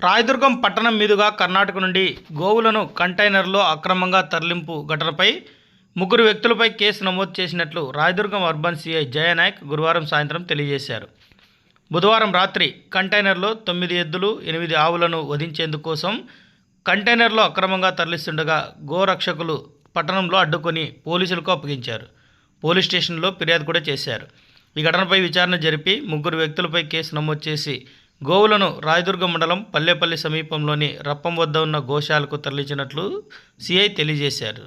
రాయదుర్గం పట్టణం మీదుగా కర్ణాటక నుండి గోవులను కంటైనర్లో అక్రమంగా తరలింపు ఘటనపై ముగ్గురు వ్యక్తులపై కేసు నమోదు చేసినట్లు రాయదుర్గం అర్బన్ సిఐ జయనాయక్ గురువారం సాయంత్రం తెలియజేశారు. బుధవారం రాత్రి కంటైనర్లో తొమ్మిది ఎద్దులు ఎనిమిది ఆవులను వధించేందుకోసం కంటైనర్లో అక్రమంగా తరలిస్తుండగా గోరక్షకులు పట్టణంలో అడ్డుకొని పోలీసులకు అప్పగించారు. పోలీస్ స్టేషన్లో ఫిర్యాదు కూడా చేశారు. ఈ ఘటనపై విచారణ జరిపి ముగ్గురు వ్యక్తులపై కేసు నమోదు చేసి గోవులను రాయదుర్గం మండలం పల్లెపల్లి సమీపంలోని రప్పం వద్ద ఉన్న గోశాలకు తరలించినట్లు సిఐ తెలియజేశారు.